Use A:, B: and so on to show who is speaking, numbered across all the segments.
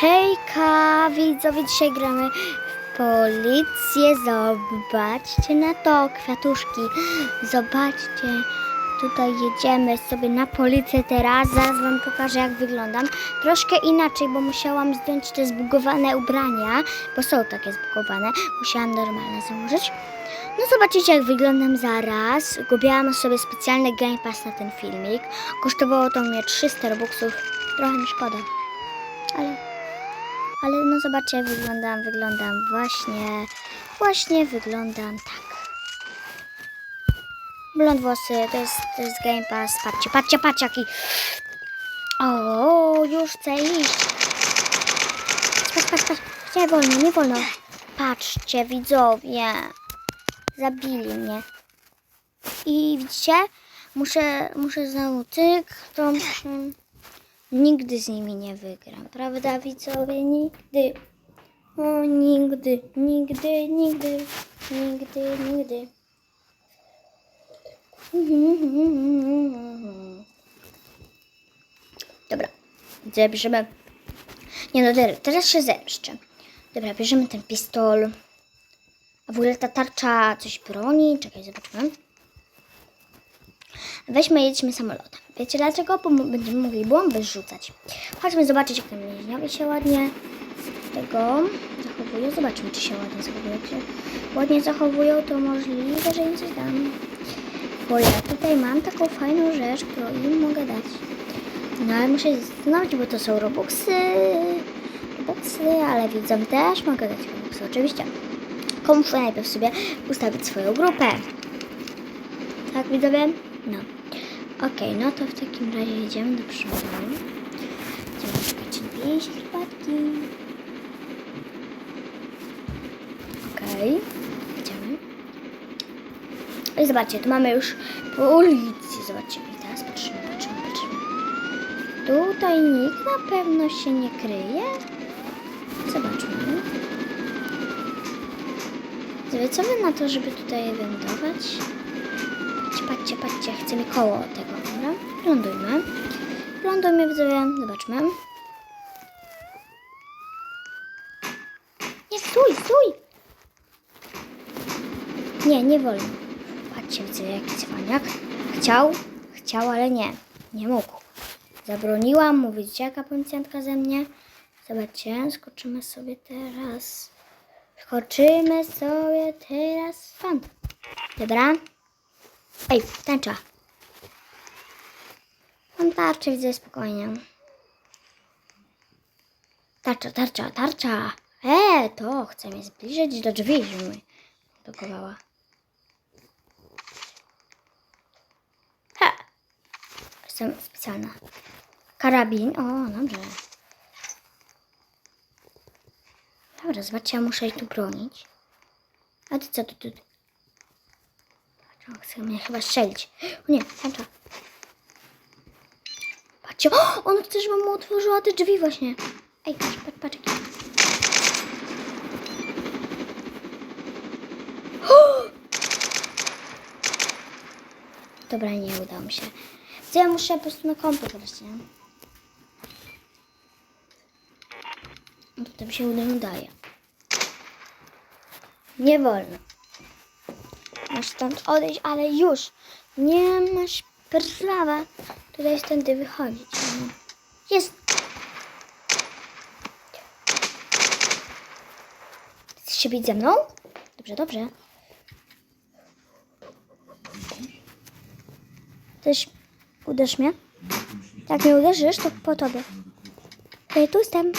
A: Hejka, widzowie, dzisiaj gramy w policję. Zobaczcie na to, kwiatuszki. Zobaczcie, tutaj jedziemy sobie na policję teraz. Zaraz wam pokażę, jak wyglądam. Troszkę inaczej, bo musiałam zdjąć te zbugowane ubrania, bo są takie zbugowane. Musiałam normalne założyć. No zobaczycie, jak wyglądam zaraz. Kupiłam sobie specjalny Game Pass na ten filmik. Kosztowało to mnie 300 robuxów. Trochę mi szkoda. Ale ale no zobaczcie, jak wyglądam. Wyglądam właśnie, właśnie wyglądam tak. Blond włosy, to jest, to jest Game Pass. Patrzcie, patrzcie, patrzcie jaki. O, już chcę iść. Patrz, patrz, patrz. Nie wolno, nie wolno. Patrzcie, widzowie. Zabili mnie. I widzicie? Muszę, muszę znowu tyk, muszę... Nigdy z nimi nie wygram, prawda widzowie? Nigdy. O, nigdy, nigdy, nigdy, nigdy, nigdy. Dobra, widzę, bierzemy... Nie no, teraz- teraz się zemszczę. Dobra, bierzemy ten pistol. A w ogóle ta tarcza coś broni? Czekaj, zobaczmy. Weźmy, jedźmy samolotem. Wiecie dlaczego? Bo będziemy mogli bomby rzucać. Chodźmy zobaczyć, jak ten się ładnie tego zachowują. Zobaczmy, czy się ładnie zachowują. Się ładnie zachowują, to możliwe, że im coś dam. Bo ja tutaj mam taką fajną rzecz, którą im mogę dać. No ale muszę się zastanowić, bo to są robuxy. Robuxy, ale widzom też mogę dać robuxy, oczywiście. Komu najpierw sobie ustawić swoją grupę. Tak, widzowie? No. Okej, no to w takim razie jedziemy do przodu. Będziemy szukać napięć herbatki. Okej, idziemy. I zobaczcie, tu mamy już policję. Zobaczcie, i teraz patrzymy, patrzymy, patrzymy. Tutaj nikt na pewno się nie kryje. Zobaczmy. Wy na to, żeby tutaj wędrować? Patrzcie, patrzcie, chcemy koło tego, dobra? Lądujmy. Lądujmy, widzowie, zobaczmy. Nie, stój, stój! Nie, nie wolno. Patrzcie, widzowie, jaki cwaniak. Chciał, chciał, ale nie. Nie mógł. Zabroniłam, mówić jaka policjantka ze mnie. Zobaczcie, skoczymy sobie teraz. Skoczymy sobie teraz stąd. Dobra? Ej, tęcza. Mam tarczę, widzę spokojnie. Tarcza, tarcza, tarcza. E, to chcę mnie zbliżyć do drzwi, żeby mi blokowała. Jestem specjalna. Karabin. O, dobrze. Dobra, zobaczcie, ja muszę jej tu bronić. A ty co tu, tu? On chce mnie chyba strzelić. O nie, tęcza. Patrzcie, o, on chce, żebym mu otworzyła te drzwi właśnie. Ej, patrz, patrz, patrz. Dobra, nie udało mi się. To ja muszę po prostu na kompie grać, nie? No to mi się uda- udaje. Nie wolno. Masz stąd odejść, ale już. Nie masz prawa tutaj stąd wychodzić. Jest. Chcesz się bić ze mną? Dobrze, dobrze. Też uderz mnie? Jak mnie uderzysz, to po tobie. Ej, tu jestem.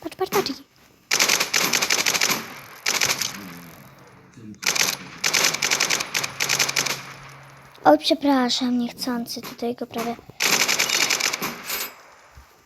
A: Patrz, patrz, patrz. Oj, przepraszam, niechcący tutaj go prawie.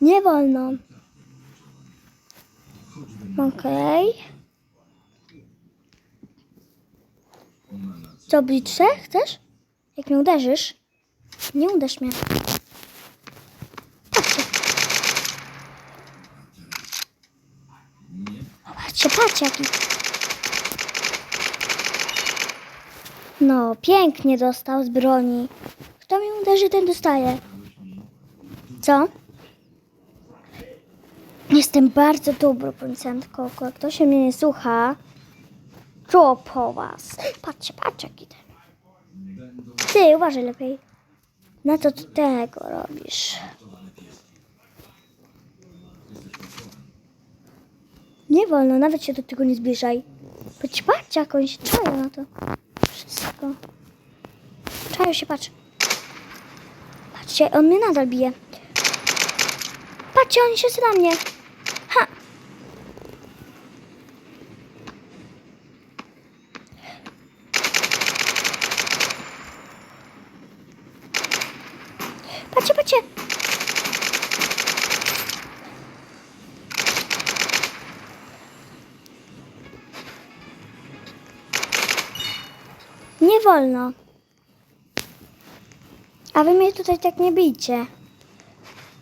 A: Nie wolno. Okej. Co, bliższe? Chcesz? Jak mnie uderzysz? Nie uderz mnie. Patrzcie. Patrzcie, patrzcie jaki. No, pięknie dostał z broni. Kto mi uderzy, ten dostaje. Co? Jestem bardzo dobrą policjantką. Jak ktoś się mnie nie słucha, to po was. Patrzcie, patrzcie, jaki ten. Ty, uważaj lepiej. Na co ty tego robisz? Nie wolno, nawet się do tego nie zbliżaj. Patrz, patrzcie, jak oni się czają na to. Czają się, patrz. Patrzcie, on mnie nadal bije. Patrzcie, oni się na mnie. Ha! Patrzcie, patrzcie. Nie wolno. A wy mnie tutaj tak nie bijcie.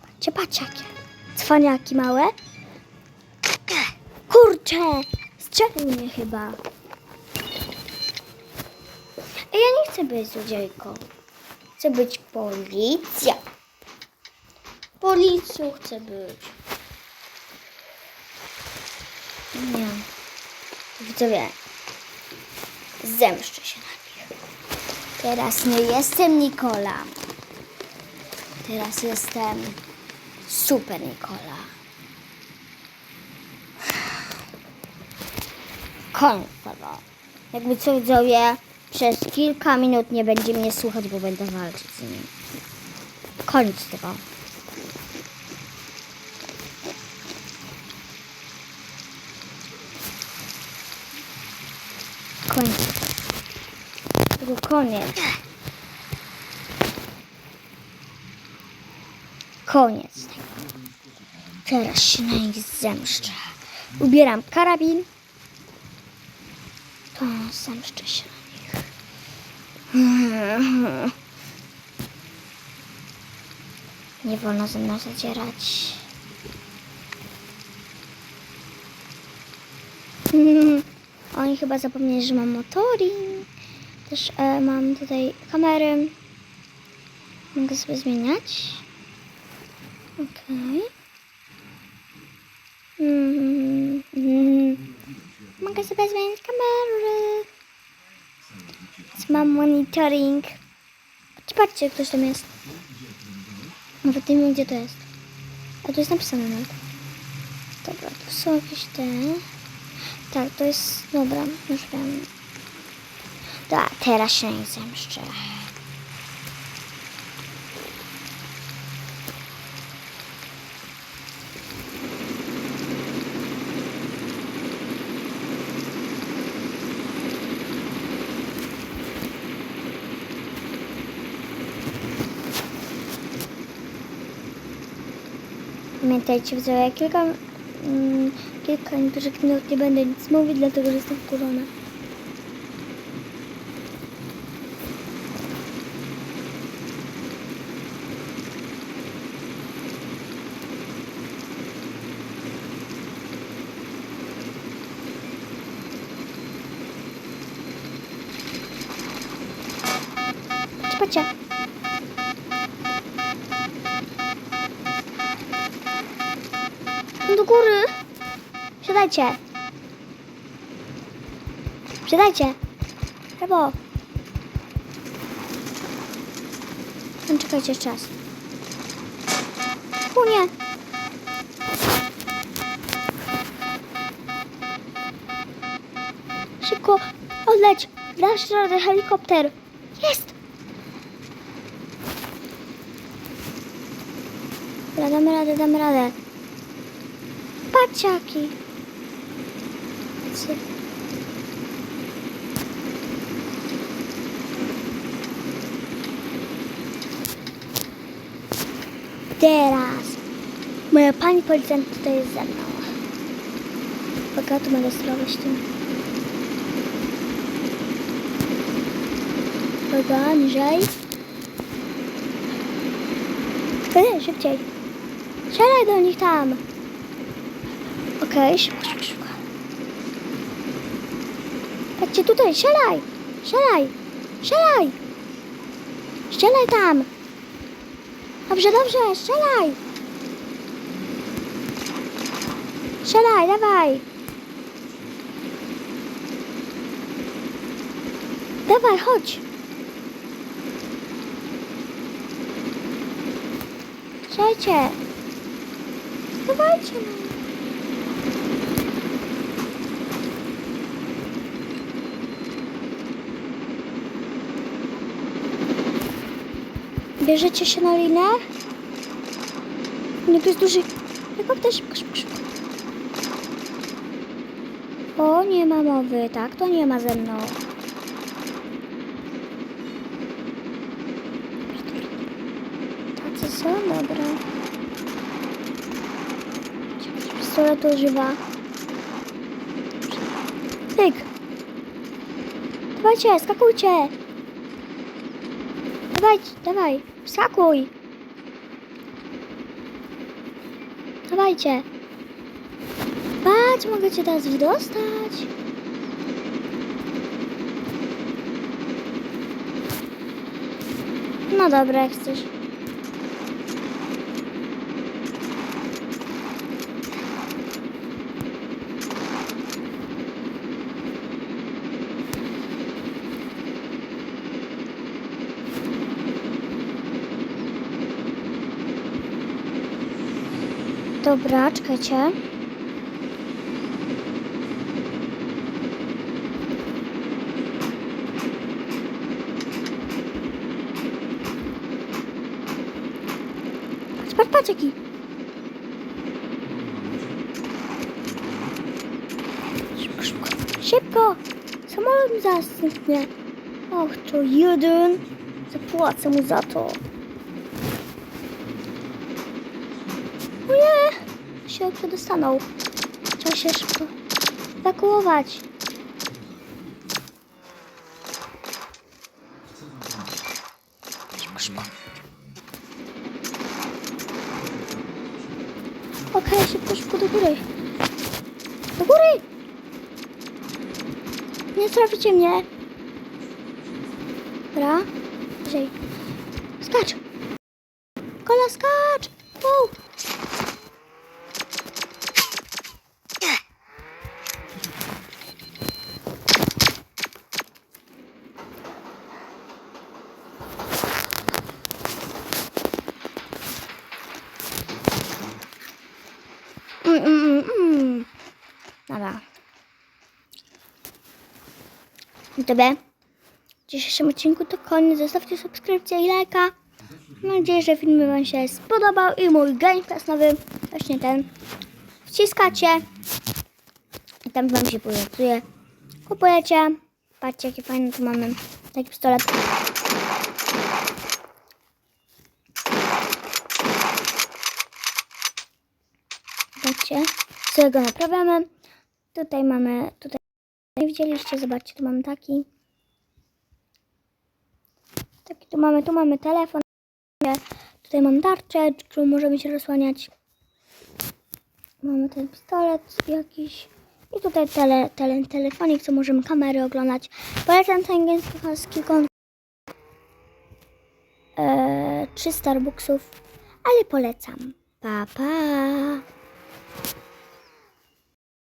A: Patrzcie, patrzcie jakie. Cwaniaki małe. Kurczę! Strzelił mnie chyba. Ja nie chcę być złodziejką. Chcę być policja. Policją chcę być. Nie. Widzowie, zemszczę się. Teraz nie jestem Nikola. Teraz jestem super Nikola. Konfero. Jakby co widzowie, przez kilka minut nie będzie mnie słuchać, bo będę walczyć z nim. Koniec tego. Koniec. Tego koniec. Koniec. Teraz się na nich zemszczę. Ubieram karabin. To zemszczę się na nich. Nie wolno ze mną zadzierać. Oni chyba zapomnieli, że mam motoring. Też e, mam tutaj kamery. Mogę sobie zmieniać. Mhm, mhm. Mogę sobie zmienić kamery. Więc Mam monitoring. Patrzcie, ktoś tam jest. Nawet nie wiem, gdzie to jest. A tu jest napisane nawet. Dobra, tu są jakieś te... Tak, to jest... Dobra, już wiem. Da, teraz się nie zemszczę. Pamiętajcie, widzowie, kilka, mm, kilka minut nie będę nic mówić, dlatego że jestem wkurzona. Patrzcie. Do góry. Siadajcie. Siadajcie. Brawo. No, czekajcie raz. O nie. Szybko. Odleć. Dasz radę helikopter. Jest. Dobra, damy radę, damy radę. Paciaki. Teraz moja pani policjant tutaj jest ze mną. Uwaga, tu będę sterować tym. Uwaga, niżej. Szybko, szybciej. Strzelaj do nich tam. Okej, szybko, szybko, szybko. Patrzcie tutaj, strzelaj! Strzelaj! Strzelaj! Strzelaj tam! Dobrze, dobrze, strzelaj! Strzelaj, dawaj! Dawaj, chodź! Strzelajcie! Dawajcie! no. Bierzecie się na linę? Nie, tu jest duży helikopter, szybko, szybko, szybko. O, nie ma mowy, tak? To nie ma ze mną. Tacy są? Dobra. Pistoletu używa. Tyk! Dawajcie, skakujcie! Dawaj, dawaj, skakuj! Dawajcie! Patrz, mogę cię teraz wydostać. No dobra, jak chcesz. Dobra, czekajcie. Patrz, patrz, jaki. Szybko, szybko. Szybko! Samolot mi zastępnie. Och, to jeden. Zapłacę mu za to. O nie! Się przedostanął. Trzeba się szybko ewakuować. Szybko, szybko. Okej, szybko, szybko do góry. Do góry! Nie traficie mnie. Dobra. Wyżej. Skacz! Kola, skacz! Wow! Mm, mm, mm, mm. Dobra. Dobra. W dzisiejszym odcinku to koniec. Zostawcie subskrypcję i lajka. Mam nadzieję, że film Wam się spodobał i mój Game Pass nowy, właśnie ten, wciskacie i tam Wam się pokazuje. Kupujecie. Patrzcie, jakie fajne tu mamy. Taki pistolet. Zobaczcie, sobie go naprawiamy. Tutaj mamy, tutaj nie widzieliście, zobaczcie, tu mamy taki. Taki tu mamy, tu mamy telefon. Tutaj mam tarczę, którą możemy się rozsłaniać. Mamy ten pistolet jakiś. I tutaj tele, tele, telefonik, co możemy kamery oglądać. Polecam ten gęski kon. Eee, 3 Starbucksów, ale polecam. Pa, pa.